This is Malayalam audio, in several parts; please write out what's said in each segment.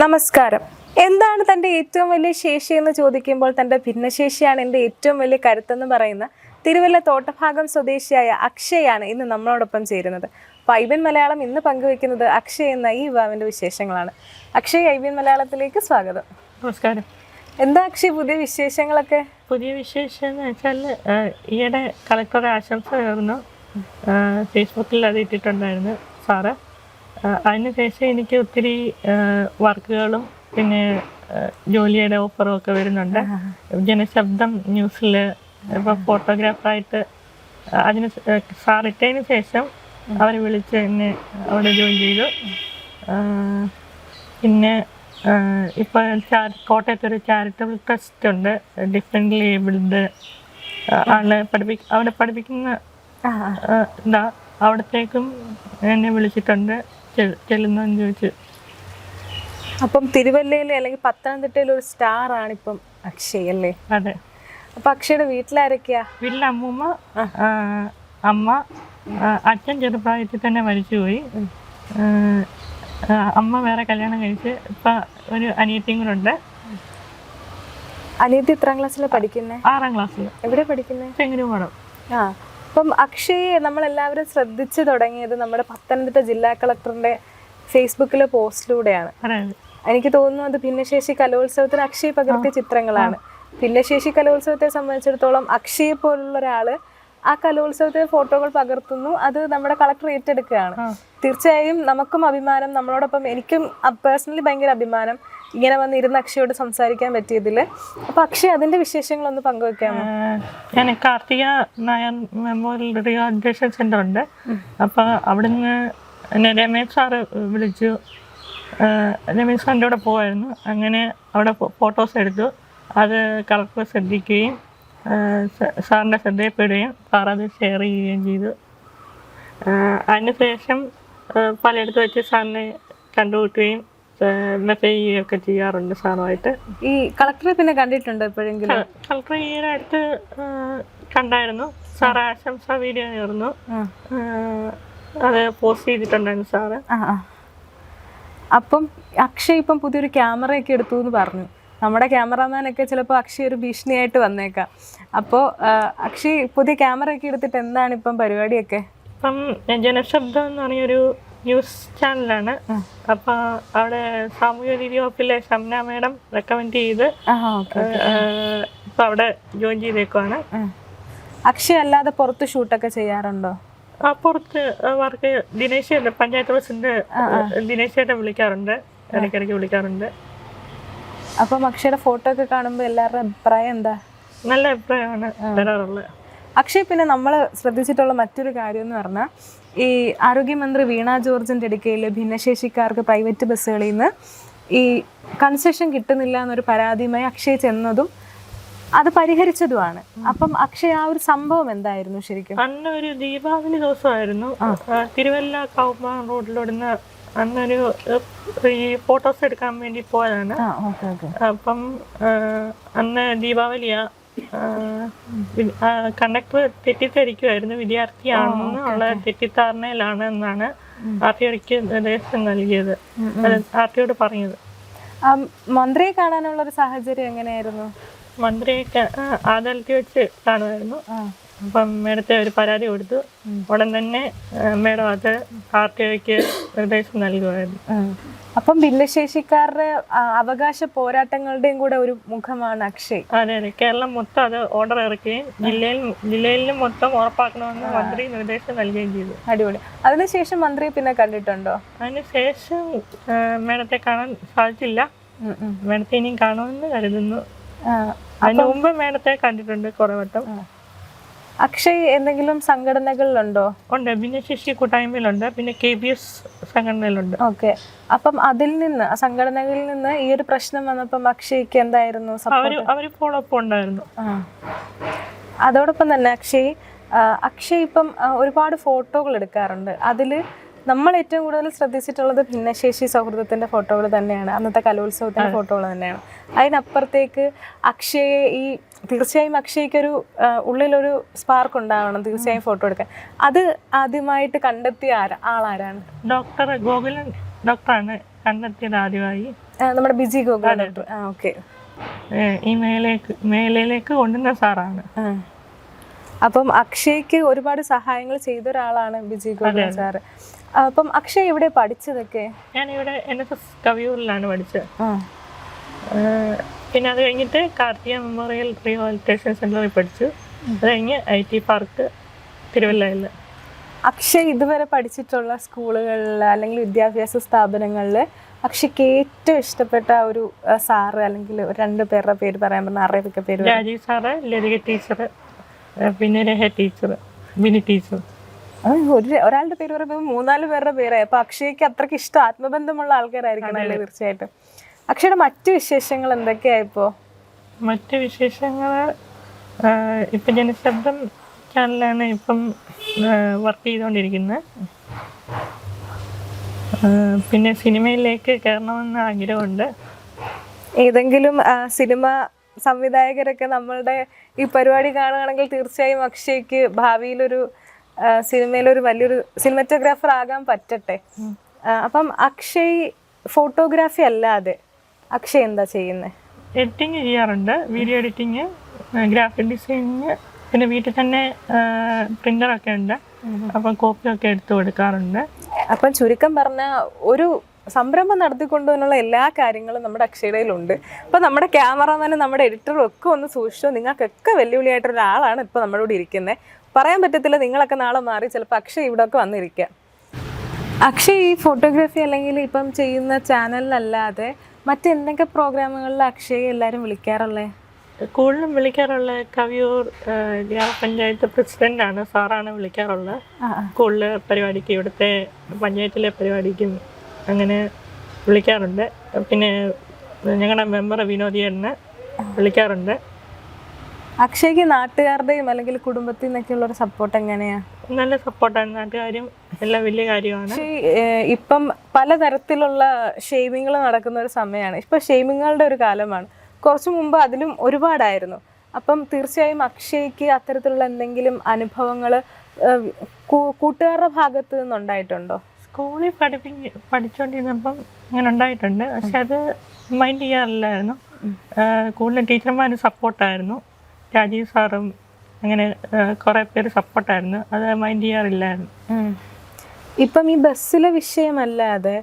നമസ്കാരം. എന്താണ് തന്റെ ഏറ്റവും വലിയ ശേഷി എന്ന് ചോദിക്കുമ്പോൾ തന്റെ ഭിന്നശേഷിയാണ് എന്റെ ഏറ്റവും വലിയ കരുത്തെന്ന് പറയുന്ന തിരുവല്ല തോട്ടഭാഗം സ്വദേശിയായ അക്ഷയാണ് ഇന്ന് നമ്മളോടൊപ്പം ചേരുന്നത്. അപ്പോൾ ഐബൻ മലയാളം ഇന്ന് പങ്കുവെക്കുന്നത് അക്ഷയ് എന്ന ഈ യുവാവിന്റെ വിശേഷങ്ങളാണ്. അക്ഷയ് ഐബൻ മലയാളത്തിലേക്ക് സ്വാഗതം. നമസ്കാരം. എന്താ അക്ഷയ് പുതിയ വിശേഷങ്ങളൊക്കെ? പുതിയ വിശേഷം എന്ന് വെച്ചാൽ ഈയിടെ കളക്ടറെ ആശംസ നേർന്നു. ഫേസ്ബുക്കിൽ അത് ഇട്ടിട്ടുണ്ടായിരുന്നു സാറ്. അതിനുശേഷം എനിക്ക് ഒത്തിരി വർക്കുകളും പിന്നെ ജോലിയുടെ ഓഫറും ഒക്കെ വരുന്നുണ്ട്. ജനശബ്ദം ന്യൂസിൽ ഇപ്പോൾ ഫോട്ടോഗ്രാഫറായിട്ട് അതിന് സാർ ഇട്ടതിന് ശേഷം അവർ വിളിച്ച് എന്നെ അവിടെ ജോയിൻ ചെയ്തു. പിന്നെ ഇപ്പോൾ കോട്ടയത്ത് ഒരു ചാരിറ്റബിൾ ട്രസ്റ്റ് ഉണ്ട്. ഡിഫറെന്റ്ലി ഏബിൾഡ് ആളെ പഠിപ്പി അവിടെ പഠിപ്പിക്കുന്ന ഇതാ അവിടത്തേക്കും എന്നെ വിളിച്ചിട്ടുണ്ട്. ചെ- ചെല്ലുന്നോന്ന് ചോദിച്ചു. അപ്പം തിരുവല്ലയിലെ അല്ലെങ്കിൽ പത്തനംതിട്ടയിലെ ഒരു സ്റ്റാർ ആണ് ഇപ്പം അക്ഷയ് അല്ലേ? അതെ. അപ്പൊ അക്ഷയുടെ വീട്ടിലാരൊക്കെയാ? വീട്ടിലെ അമ്മൂമ്മ അമ്മ അച്ഛൻ ചെറുപ്രായത്തിൽ തന്നെ മരിച്ചുപോയി. അമ്മ വേറെ കല്യാണം കഴിച്ച് ഇപ്പൊ ഒരു അനിയത്തിയും കൂടെ ഉണ്ട്. അനിയത്തി എത്രാം ക്ലാസ്സിലാണ് പഠിക്കുന്നത് ആറാം ക്ലാസ്സിൽ എവിടെ പഠിക്കുന്നത് ചെങ്ങനൂർ ആ. അപ്പം അക്ഷയെ നമ്മളെല്ലാവരും ശ്രദ്ധിച്ചു തുടങ്ങിയത് നമ്മുടെ പത്തനംതിട്ട ജില്ലാ കളക്ടറിന്റെ ഫേസ്ബുക്കിലെ പോസ്റ്റിലൂടെയാണ്. എനിക്ക് തോന്നുന്നു അത് ഭിന്നശേഷി കലോത്സവത്തിന് അക്ഷയ് പകർത്തിയ ചിത്രങ്ങളാണ്. ഭിന്നശേഷി കലോത്സവത്തെ സംബന്ധിച്ചിടത്തോളം അക്ഷയെ പോലുള്ള ഒരാൾ ആ കലോത്സവത്തെ ഫോട്ടോകൾ പകർത്തുന്നു. അത് നമ്മുടെ കളക്ടർ ഏറ്റെടുക്കുകയാണ്. തീർച്ചയായും നമുക്കും അഭിമാനം നമ്മളോടൊപ്പം എനിക്കും പേഴ്സണലി ഭയങ്കര അഭിമാനം. ഇങ്ങനെ വന്ന് ഇരുന്ന് അക്ഷയോട് സംസാരിക്കാൻ പറ്റിയതിൽ അപ്പൊ അക്ഷയ അതിന്റെ വിശേഷങ്ങളൊന്ന് പങ്കുവെക്കാമോ? ഞാൻ Karthika Nair memorial admission centre ഉണ്ട് അപ്പൊ അവിടുന്ന് എന്നെ രമേശ് സാറ് വിളിച്ചു. രമേശ് സാറിന്റെ കൂടെ പോവായിരുന്നു. അങ്ങനെ അവിടെ ഫോട്ടോസ് എടുത്തു. അത് കളക്ടർ ശ്രദ്ധിക്കുകയും സാറിന്റെ ശ്രദ്ധയപ്പെടുകയും സാർ അത് ഷെയർ ചെയ്യുകയും ചെയ്തു. അതിനുശേഷം പലയിടത്ത് വെച്ച് സാറിനെ കണ്ടുമുട്ടുകയും മെസ്സേജ് ചെയ്യുകയൊക്കെ ചെയ്യാറുണ്ട് സാറുമായിട്ട് ഈ കളക്ടറെ പിന്നെ കണ്ടിട്ടുണ്ട് എപ്പോഴെങ്കിലും? കളക്ടർ ഈ അടുത്ത് കണ്ടായിരുന്നു. സാറ് ആശംസ വീഡിയോ ആയിരുന്നു. അത് പോസ്റ്റ് ചെയ്തിട്ടുണ്ടായിരുന്നു സാറ്. അപ്പം അക്ഷയ് ഇപ്പം പുതിയൊരു ക്യാമറയൊക്കെ എടുത്തു എന്ന് പറഞ്ഞു. നമ്മുടെ ക്യാമറാമാനൊക്കെ ചിലപ്പോൾ അക്ഷയ് ഒരു ഭീഷണിയായിട്ട് വന്നേക്കാം. അപ്പോൾ അക്ഷയ് പുതിയ ക്യാമറയൊക്കെ എടുത്തിട്ട് എന്താണ് ഇപ്പം പരിപാടിയൊക്കെ? ഇപ്പം ജനശബ്ദം എന്ന് പറഞ്ഞൊരു ന്യൂസ് ചാനലാണ്. അപ്പൊ അവിടെ സാമൂഹ്യ നീതി വകുപ്പിലെ ഷംന മേഡം റെക്കമെൻഡ് ചെയ്ത് ഇപ്പൊ അവിടെ ജോയിൻ ചെയ്തേക്കുവാണ്. അക്ഷയ അല്ലാതെ പുറത്ത് ഷൂട്ടൊക്കെ ചെയ്യാറുണ്ടോ? പുറത്ത് വർക്ക് ദിനേശ് പഞ്ചായത്ത് പ്രസിഡന്റ് ദിനേശ് ചേട്ടൻ വിളിക്കാറുണ്ട്. ഇടയ്ക്കിടയ്ക്ക് വിളിക്കാറുണ്ട്. അപ്പം അക്ഷയുടെ ഫോട്ടോ ഒക്കെ കാണുമ്പോൾ എല്ലാവരുടെ അഭിപ്രായം എന്താ? നല്ല അഭിപ്രായമാണ് തരാറുള്ളത് അക്ഷയ് പിന്നെ നമ്മൾ ശ്രദ്ധിച്ചിട്ടുള്ള മറ്റൊരു കാര്യം എന്ന് പറഞ്ഞാൽ ഈ ആരോഗ്യമന്ത്രി വീണ ജോർജിന്റെ ഇടയ്ക്കയിൽ ഭിന്നശേഷിക്കാർക്ക് പ്രൈവറ്റ് ബസ്സുകളിൽ നിന്ന് ഈ കൺസെഷൻ കിട്ടുന്നില്ല എന്നൊരു പരാതിയുമായി അക്ഷയ് ചെന്നതും അത് പരിഹരിച്ചതുമാണ്. അപ്പം അക്ഷയ ആ ഒരു സംഭവം എന്തായിരുന്നു ശരിക്കും? അന്ന് ഒരു ദീപാവലി ദിവസമായിരുന്നു. തിരുവല്ല കൗമാൻ റോഡിലോടുന്ന അന്നൊരു ഈ ഫോട്ടോസ് എടുക്കാൻ വേണ്ടി പോയതാണ്. അപ്പം അന്ന് ദീപാവലിയാ. കണ്ടക്ടർ തെറ്റിദ്ധരിക്കുമായിരുന്നു വിദ്യാർത്ഥിയാണെന്ന് ഉള്ള തെറ്റിദ്ധാരണയിലാണ് എന്നാണ് ആർ ടി ഒക്ക് നിർദ്ദേശം നൽകിയത്. ആർട്ടിയോട് ആർ ടിയോട് പറഞ്ഞത്. മന്ത്രിയെ കാണാനുള്ള ഒരു സാഹചര്യം എങ്ങനെയായിരുന്നു? മന്ത്രിയെ അദാലത്തിൽ വെച്ച് കാണുമായിരുന്നു. അപ്പം മേഡത്തെ ഒരു പരാതി കൊടുത്തു. ഉടൻ തന്നെ മേഡം അത് ആർ ടി ഒക്ക് നിർദ്ദേശം നൽകുമായിരുന്നു. അപ്പം ഭിന്നശേഷിക്കാരുടെ അവകാശ പോരാട്ടങ്ങളുടെയും കൂടെ ഒരു മുഖമാണ് അക്ഷയ്. അതെ അതെ. കേരളം മൊത്തം അത് ഓർഡർ ഇറക്കുകയും ജില്ലയിൽ ജില്ലയിലും മൊത്തം ഉറപ്പാക്കണമെന്ന് മന്ത്രി നിർദ്ദേശം നൽകുകയും ചെയ്തു. അടിപൊളി. അതിനുശേഷം മന്ത്രി പിന്നെ കണ്ടിട്ടുണ്ടോ? അതിനുശേഷം മേഡത്തെ കാണാൻ സാധിച്ചില്ല. മേഡത്തെ ഇനിയും കാണുമെന്ന് കരുതുന്നു. അതിന് മുമ്പ് മേഡത്തെ കണ്ടിട്ടുണ്ട് കുറേ വട്ടം. അക്ഷയ് എന്തെങ്കിലും സംഘടനകളിലുണ്ടോ? ഉണ്ട്. ഭിന്നശേഷി കൂട്ടായ്മയിലുണ്ട്. പിന്നെ കെ ബി എസ് സംഘടനയിലുണ്ട്. ഓക്കെ. അപ്പം അതിൽ നിന്ന് ആ സംഘടനകളിൽ നിന്ന് ഈ ഒരു പ്രശ്നം വന്നപ്പം അക്ഷയ്ക്ക് എന്തായിരുന്നു ഫോളോ അപ്പ് ഉണ്ടായിരുന്നു. അതോടൊപ്പം തന്നെ അക്ഷയ് അക്ഷയ് ഇപ്പം ഒരുപാട് ഫോട്ടോകൾ എടുക്കാറുണ്ട്. അതിൽ നമ്മൾ ഏറ്റവും കൂടുതൽ ശ്രദ്ധിച്ചിട്ടുള്ളത് ഭിന്നശേഷി സൗഹൃദത്തിന്റെ ഫോട്ടോകൾ തന്നെയാണ്. അന്നത്തെ കലോത്സവത്തിന്റെ ഫോട്ടോകൾ തന്നെയാണ്. അതിനപ്പുറത്തേക്ക് അക്ഷയെ ഈ തീർച്ചയായും അക്ഷയ്ക്കൊരു ഉള്ളിലൊരു സ്പാർക്ക് ഉണ്ടാവണം തീർച്ചയായും ഫോട്ടോ എടുക്കാൻ. അത് ആദ്യമായിട്ട് കണ്ടെത്തിയ ആളാരാണ്? ഡോക്ടർ ഗോകുലൻ ഡോക്ടറാണ് കണ്ടെത്തിയത് ആദ്യമായി. നമ്മുടെ ബിജി ഗോകുലൻ ഡോക്ടർ ആ ഓക്കെ ഈ മേലേക്ക് മേലയിലേക്ക് കൊണ്ടുവന്ന സാറാണ്. അപ്പം അക്ഷയ്ക്ക് ഒരുപാട് സഹായങ്ങൾ ചെയ്ത ഒരാളാണ് ബിജി ഗോകുലൻ സാറ്. അപ്പം അക്ഷയ് ഇവിടെ പഠിച്ചതൊക്കെ? ഞാൻ ഇവിടെ എൻ എസ് എസ് കവിയൂരിലാണ് പഠിച്ചത്. പിന്നെ അത് കഴിഞ്ഞിട്ട് കാർത്തിക മെമ്മോറിയൽ റീഹാബിലിറ്റേഷൻ സെന്ററിൽ പഠിച്ചു. അത് കഴിഞ്ഞ് ഐ ടി പാർക്ക് തിരുവല്ലയിൽ അക്ഷയ് ഇതുവരെ പഠിച്ചിട്ടുള്ള സ്കൂളുകളിൽ അല്ലെങ്കിൽ വിദ്യാഭ്യാസ സ്ഥാപനങ്ങളിൽ അക്ഷയ്ക്ക് ഏറ്റവും ഇഷ്ടപ്പെട്ട ഒരു സാറ് അല്ലെങ്കിൽ രണ്ട് പേരുടെ പേര് പറയാൻ പറഞ്ഞ അറിയൊക്കെ പേര്. രാജീവ് സാറ് ലതിക ടീച്ചർ പിന്നെ രഹ ടീച്ചർ മിനി ടീച്ചർ. ഒരു ഒരാളുടെ പേര് പറയുമ്പോൾ മൂന്നാൽ പേരുടെ പേരായി അപ്പൊ അക്ഷയ്ക്ക് അത്രയ്ക്ക് ഇഷ്ടം ആത്മബന്ധമുള്ള ആൾക്കാരായിരിക്കണം അല്ലേ തീർച്ചയായിട്ടും. അക്ഷയുടെ മറ്റു വിശേഷങ്ങൾ എന്തൊക്കെയാ ഇപ്പോ? മറ്റ് വിശേഷങ്ങൾ ഇപ്പം ജനശബ്ദം ചാനലാണ് ഇപ്പം വർക്ക് ചെയ്തുകൊണ്ടിരിക്കുന്നത് പിന്നെ സിനിമയിലേക്ക് കയറണമെന്ന് ആഗ്രഹമുണ്ട്. ഏതെങ്കിലും സിനിമ സംവിധായകരൊക്കെ നമ്മളുടെ ഈ പരിപാടി കാണുകയാണെങ്കിൽ തീർച്ചയായും അക്ഷയ്ക്ക് ഭാവിയിലൊരു സിനിമയിലൊരു വലിയൊരു സിനിമറ്റോഗ്രാഫർ ആകാൻ പറ്റട്ടെ അപ്പം അക്ഷയ് ഫോട്ടോഗ്രാഫി അല്ലാതെ അക്ഷയ് എന്താ ചെയ്യുന്നത് എഡിറ്റിംഗ് ചെയ്യാറുണ്ട്. വീഡിയോ എഡിറ്റിംഗ് ഗ്രാഫിക് ഡിസൈനിങ് പിന്നെ വീട്ടിൽ തന്നെ പ്രിന്ററൊക്കെ ഉണ്ട്. അപ്പം കോപ്പിയൊക്കെ എടുത്ത് കൊടുക്കാറുണ്ട്. അപ്പം ചുരുക്കം പറഞ്ഞ ഒരു സംരംഭം നടത്തിക്കൊണ്ടുവന്നുള്ള എല്ലാ കാര്യങ്ങളും നമ്മുടെ അക്ഷയയിലുണ്ട് അപ്പം നമ്മുടെ ക്യാമറമാനും നമ്മുടെ എഡിറ്ററും ഒക്കെ ഒന്ന് സൂക്ഷിച്ചോ? നിങ്ങൾക്കൊക്കെ വെല്ലുവിളിയായിട്ടുള്ള ഒരാളാണ് ഇപ്പോൾ നമ്മുടെ കൂടെ ഇരിക്കുന്നത് പറയാൻ പറ്റത്തില്ല നിങ്ങളൊക്കെ നാളെ മാറി ചിലപ്പോൾ അക്ഷയ് ഇവിടെ ഒക്കെ വന്നിരിക്കുക അക്ഷയ് ഈ ഫോട്ടോഗ്രാഫി അല്ലെങ്കിൽ ഇപ്പം ചെയ്യുന്ന ചാനലിലല്ലാതെ മറ്റെന്തൊക്കെ പ്രോഗ്രാമുകളിൽ അക്ഷയ എല്ലാവരും വിളിക്കാറുള്ളത് കൂടുതലും വിളിക്കാറുള്ള കവിയൂർ ഗ്രാമപഞ്ചായത്ത് പ്രസിഡന്റാണ് സാറാണ് വിളിക്കാറുള്ളത്. കൂടുതൽ. സ്കൂളിലെ പരിപാടിക്ക് ഇവിടുത്തെ പഞ്ചായത്തിലെ പരിപാടിക്കും അങ്ങനെ വിളിക്കാറുണ്ട്. പിന്നെ ഞങ്ങളുടെ മെമ്പർ വിനോദിയെന്ന് വിളിക്കാറുണ്ട്. അക്ഷയ്ക്ക് നാട്ടുകാരുടെയും അല്ലെങ്കിൽ കുടുംബത്തിൽ നിന്നൊക്കെയുള്ള ഒരു സപ്പോർട്ട് എങ്ങനെയാ? നല്ല സപ്പോർട്ടാണ് നാട്ടുകാരും എല്ലാം വലിയ കാര്യമാണ്. ഇപ്പം പലതരത്തിലുള്ള ഷെയ്മിങ്ങൾ നടക്കുന്ന ഒരു സമയമാണ് ഇപ്പം ഷെയ്മിങ്ങുകളുടെ ഒരു കാലമാണ്. കുറച്ചു മുമ്പ് അതിലും ഒരുപാടായിരുന്നു. അപ്പം തീർച്ചയായും അക്ഷയ്ക്ക് അത്തരത്തിലുള്ള എന്തെങ്കിലും അനുഭവങ്ങൾ കൂട്ടുകാരുടെ ഭാഗത്ത് നിന്നുണ്ടായിട്ടുണ്ടോ? സ്കൂളിൽ പഠിപ്പി പഠിച്ചുകൊണ്ടിരുന്നപ്പം അങ്ങനെ ഉണ്ടായിട്ടുണ്ട്. പക്ഷെ അത് മൈൻഡ് ചെയ്യാറില്ലായിരുന്നു. കൂടുതലും ടീച്ചർമാർ സപ്പോർട്ടായിരുന്നു രാജീവ് സാറും അങ്ങനെ കുറേ പേര് സപ്പോർട്ടായിരുന്നു അത് മൈൻഡ് ചെയ്യാറില്ലായിരുന്നു. ഇപ്പം ഈ ബസ്സിലെ വിഷയമല്ലാതെ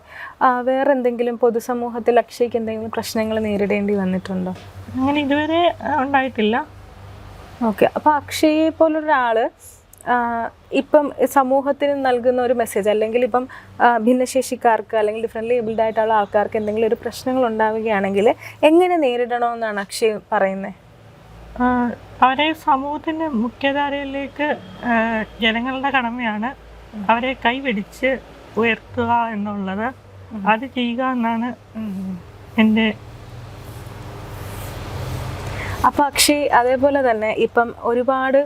വേറെ എന്തെങ്കിലും പൊതുസമൂഹത്തിൽ അക്ഷയ്ക്ക് എന്തെങ്കിലും പ്രശ്നങ്ങൾ നേരിടേണ്ടി വന്നിട്ടുണ്ടോ? അങ്ങനെ ഇതുവരെ ഉണ്ടായിട്ടില്ല. ഓക്കെ. അപ്പോൾ അക്ഷയെ പോലൊരാൾ ആ, ഇപ്പം സമൂഹത്തിന് നൽകുന്ന ഒരു മെസ്സേജ് അല്ലെങ്കിൽ ഇപ്പം ഭിന്നശേഷിക്കാർക്ക് അല്ലെങ്കിൽ ഡിഫറെന്റ് ഏബിൾഡ് ആയിട്ടുള്ള ആൾക്കാർക്ക് എന്തെങ്കിലും ഒരു പ്രശ്നങ്ങൾ ഉണ്ടാവുകയാണെങ്കിൽ എങ്ങനെ നേരിടണമെന്നാണ് അക്ഷയ് പറയുന്നത് അവരെ സമൂഹത്തിന്റെ മുഖ്യധാരയിലേക്ക് ജനങ്ങളുടെ കടമയാണ് അവരെ കൈപിടിച്ച് ഉയർത്തുക എന്നുള്ളത്. അത് ചെയ്യുക എന്നാണ് എന്റെ അപ്പോൾ അക്ഷയ് അതേപോലെ തന്നെ ഇപ്പം ഒരുപാട്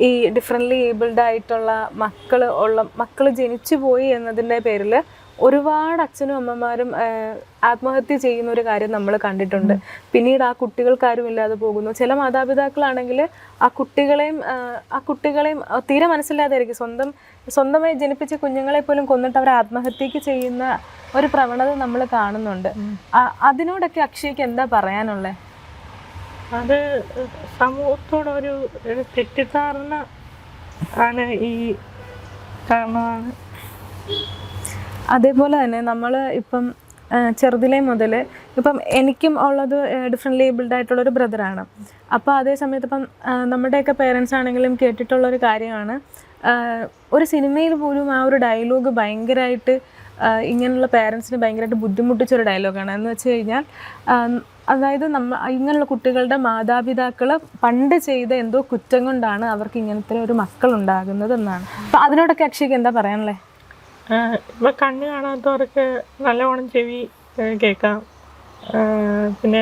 ഈ ഡിഫറെന്റ്ലി ഏബിൾഡ് ആയിട്ടുള്ള മക്കൾ ഉള്ള മക്കൾ ജനിച്ചു പോയി എന്നതിന്റെ പേരിൽ ഒരുപാട് അച്ഛനും അമ്മമാരും ആത്മഹത്യ ചെയ്യുന്ന ഒരു കാര്യം നമ്മൾ കണ്ടിട്ടുണ്ട്. പിന്നീട് ആ കുട്ടികൾക്കാരും ഇല്ലാതെ പോകുന്നു. ചില മാതാപിതാക്കളാണെങ്കിൽ ആ കുട്ടികളെയും ആ കുട്ടികളെയും തീരെ മനസ്സിലാതായിരിക്കും സ്വന്തം സ്വന്തമായി ജനിപ്പിച്ച കുഞ്ഞുങ്ങളെ പോലും കൊന്നിട്ട് അവർ ആത്മഹത്യക്ക് ചെയ്യുന്ന ഒരു പ്രവണത നമ്മൾ കാണുന്നുണ്ട്. അതിനോടൊക്കെ അക്ഷയ്ക്ക് എന്താ പറയാനുള്ളത് അത് സമൂഹത്തോടൊരു തെറ്റിദ്ധാരണ ആണ് ഈ കാരണമാണ്. അതേപോലെ തന്നെ നമ്മൾ ഇപ്പം ചെറുതിലേ മുതൽ ഇപ്പം എനിക്കും ഉള്ളത് ഡിഫറെന്റ് ലേബിൾഡ് ആയിട്ടുള്ളൊരു ബ്രദറാണ് അപ്പോൾ അതേ സമയത്ത് ഇപ്പം നമ്മുടെയൊക്കെ പേരൻസ് ആണെങ്കിലും കേട്ടിട്ടുള്ളൊരു കാര്യമാണ് ഒരു സിനിമയിൽ പോലും ആ ഒരു ഡയലോഗ് ഭയങ്കരമായിട്ട് ഇങ്ങനെയുള്ള പേരൻസിന് ഭയങ്കരമായിട്ട് ബുദ്ധിമുട്ടിച്ചൊരു ഡയലോഗാണ് എന്ന് വെച്ച് കഴിഞ്ഞാൽ അതായത് നമ്മ ഇങ്ങനെയുള്ള കുട്ടികളുടെ മാതാപിതാക്കൾ പണ്ട് ചെയ്ത എന്തോ കുറ്റം കൊണ്ടാണ് അവർക്ക് ഇങ്ങനത്തെ ഒരു മക്കൾ ഉണ്ടാകുന്നത് എന്നാണ്. അപ്പം അതിനോടൊക്കെ അക്ഷയ്ക്ക് എന്താ പറയാനുള്ളത് ഇപ്പൊ കണ്ണ് കാണാത്തവർക്ക് നല്ലവണ്ണം ചെവി കേൾക്കാം. പിന്നെ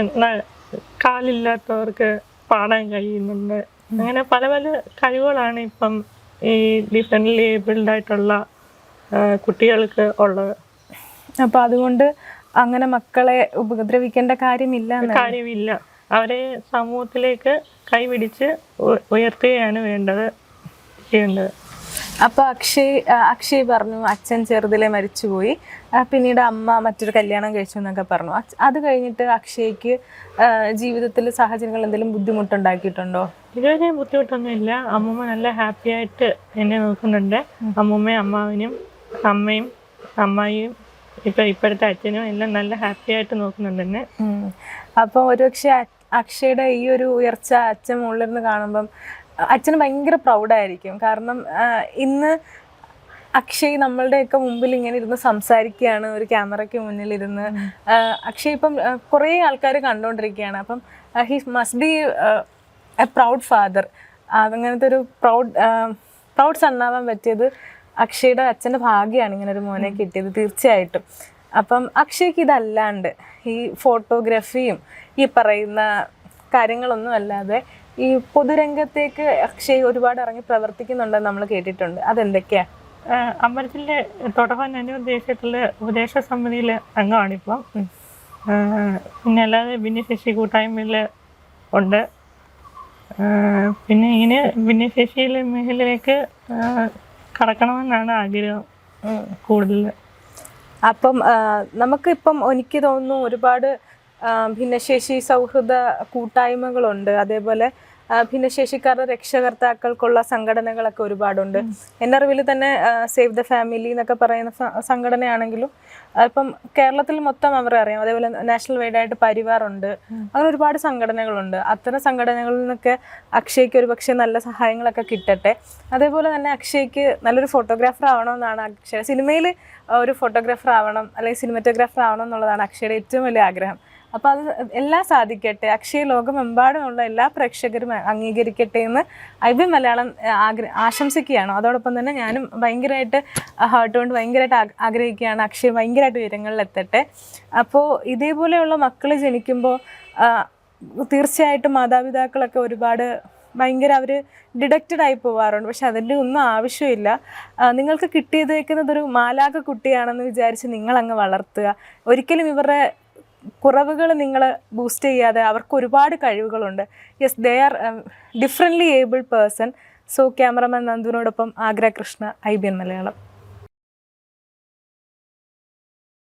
കാലില്ലാത്തവർക്ക് പാടാൻ കഴിയുന്നുണ്ട്. അങ്ങനെ പല പല കഴിവുകളാണ് ഇപ്പം ഈ ഡിഫറെന്റ്ലി ഏബിൾഡ് ആയിട്ടുള്ള കുട്ടികൾക്ക് ഉള്ളത്. അപ്പൊ അതുകൊണ്ട് അങ്ങനെ മക്കളെ ഉപദ്രവിക്കേണ്ട കാര്യമില്ല കാര്യമില്ല. അവരെ സമൂഹത്തിലേക്ക് കൈപിടിച്ച് ഉയർത്തുകയാണ് വേണ്ടത് ചെയ്യേണ്ടത്. അപ്പൊ അക്ഷയ് അക്ഷയ് പറഞ്ഞു അച്ഛൻ ചെറുതിലെ മരിച്ചുപോയി. പിന്നീട് അമ്മ മറ്റൊരു കല്യാണം കഴിച്ചു എന്നൊക്കെ പറഞ്ഞു. അത് കഴിഞ്ഞിട്ട് അക്ഷയ്ക്ക് ജീവിതത്തിൽ സാഹചര്യങ്ങൾ എന്തെങ്കിലും ബുദ്ധിമുട്ടുണ്ടാക്കിയിട്ടുണ്ടോ? ഇതുവരെ ബുദ്ധിമുട്ടൊന്നുമില്ല. അമ്മമ്മ നല്ല ഹാപ്പി ആയിട്ട് എന്നെ നോക്കുന്നുണ്ട്. അമ്മൂമ്മയും അമ്മാവിനും അമ്മയും അമ്മായിയും ഇപ്പൊ ഇപ്പോഴത്തെ അച്ഛനും എല്ലാം നല്ല ഹാപ്പി ആയിട്ട് നോക്കുന്നുണ്ട് എന്നെ. അപ്പൊ ഒരുപക്ഷെ അക്ഷയുടെ ഈ ഒരു ഉയർച്ച അച്ഛൻ മുകളിലിരുന്ന് കാണുമ്പം അച്ഛന് ഭയങ്കര പ്രൗഡായിരിക്കും. കാരണം ഇന്ന് അക്ഷയ് നമ്മളുടെയൊക്കെ മുമ്പിൽ ഇങ്ങനെ ഇരുന്ന് സംസാരിക്കുകയാണ് ഒരു ക്യാമറയ്ക്ക് മുന്നിൽ ഇരുന്ന്. അക്ഷയ് ഇപ്പം കുറേ ആൾക്കാർ കണ്ടുകൊണ്ടിരിക്കുകയാണ് അപ്പം he must be a proud father. അതങ്ങനത്തെ ഒരു പ്രൗഡ് പ്രൗഡ് സണ്ണാവാൻ പറ്റിയത് അക്ഷയുടെ അച്ഛന്റെ ഭാഗ്യമാണ് ഇങ്ങനെ ഒരു മോനെ കിട്ടിയത് തീർച്ചയായിട്ടും. അപ്പം അക്ഷയ്ക്ക് ഇതല്ലാണ്ട് ഈ ഫോട്ടോഗ്രാഫിയും ഈ പറയുന്ന കാര്യങ്ങളൊന്നും അല്ലാതെ ഈ പൊതുരംഗത്തേക്ക് അക്ഷയ് ഒരുപാട് ഇറങ്ങി പ്രവർത്തിക്കുന്നുണ്ടെന്ന് നമ്മൾ കേട്ടിട്ടുണ്ട്. അതെന്തൊക്കെയാ? അമ്പലത്തിലെ തുടക്കം അനുദ്ദേശത്തിൽ ഉപദേശ സമിതിയിൽ അംഗമാണിപ്പം. പിന്നെ അല്ലാതെ ഭിന്നശേഷി കൂട്ടായ്മയിൽ ഉണ്ട്. പിന്നെ ഇങ്ങനെ ഭിന്നശേഷിയിലെ മേഖലയിലേക്ക് കടക്കണമെന്നാണ് ആഗ്രഹം കൂടുതൽ അപ്പം നമുക്കിപ്പം എനിക്ക് തോന്നുന്നു ഒരുപാട് ഭിന്നശേഷി സൗഹൃദ കൂട്ടായ്മകളുണ്ട്. അതേപോലെ ഭിന്നശേഷിക്കാരുടെ രക്ഷകർത്താക്കൾക്കുള്ള സംഘടനകളൊക്കെ ഒരുപാടുണ്ട്. എന്റെ അറിവിൽ തന്നെ സേവ് ദ ഫാമിലി എന്നൊക്കെ പറയുന്ന സംഘടനയാണെങ്കിലും ഇപ്പം കേരളത്തിൽ മൊത്തം അവരെ അറിയാം. അതേപോലെ നാഷണൽ വൈഡായിട്ട് പരിവാറുണ്ട്. അങ്ങനെ ഒരുപാട് സംഘടനകളുണ്ട്. അത്തരം സംഘടനകളിൽ നിന്നൊക്കെ അക്ഷയ്ക്ക് ഒരു പക്ഷേ നല്ല സഹായങ്ങളൊക്കെ കിട്ടട്ടെ. അതേപോലെ തന്നെ അക്ഷയ്ക്ക് നല്ലൊരു ഫോട്ടോഗ്രാഫർ ആവണമെന്നാണ് അക്ഷയ. സിനിമയിൽ ഒരു ഫോട്ടോഗ്രാഫർ ആവണം അല്ലെങ്കിൽ സിനിമറ്റോഗ്രാഫർ ആവണം എന്നുള്ളതാണ് അക്ഷയുടെ ഏറ്റവും വലിയ ആഗ്രഹം. അപ്പോൾ അത് എല്ലാം സാധിക്കട്ടെ. അക്ഷയ ലോകമെമ്പാടുമുള്ള എല്ലാ പ്രേക്ഷകരും അംഗീകരിക്കട്ടെ എന്ന് ഐ ബി മലയാളം ആഗ്ര ആശംസിക്കുകയാണ്. അതോടൊപ്പം തന്നെ ഞാനും ഭയങ്കരമായിട്ട് ഹാർട്ട് കൊണ്ട് ഭയങ്കരമായിട്ട് ആഗ്രഹിക്കുകയാണ്. അക്ഷയ ഭയങ്കരമായിട്ട് ഉയരങ്ങളിൽ എത്തട്ടെ അപ്പോൾ ഇതേപോലെയുള്ള മക്കൾ ജനിക്കുമ്പോൾ തീർച്ചയായിട്ടും മാതാപിതാക്കളൊക്കെ ഒരുപാട് ഭയങ്കര അവർ ഡിഡക്റ്റഡ് ആയി പോവാറുണ്ട്. പക്ഷെ അതിന്റെ ഒന്നും ആവശ്യമില്ല. നിങ്ങൾക്ക് നിങ്ങൾക്ക് കിട്ടിയതേക്കുന്നത് ഒരു മാലാക കുട്ടിയാണെന്ന് വിചാരിച്ച് നിങ്ങളങ്ങ് വളർത്തുക. ഒരിക്കലും ഇവരുടെ കുറവുകൾ നിങ്ങൾ ബൂസ്റ്റ് ചെയ്യാതെ അവർക്ക് ഒരുപാട് കഴിവുകളുണ്ട്. Yes they are differently able person so cameraman നന്ദുവിനോടൊപ്പം Agra Krishna I B N Malayalam.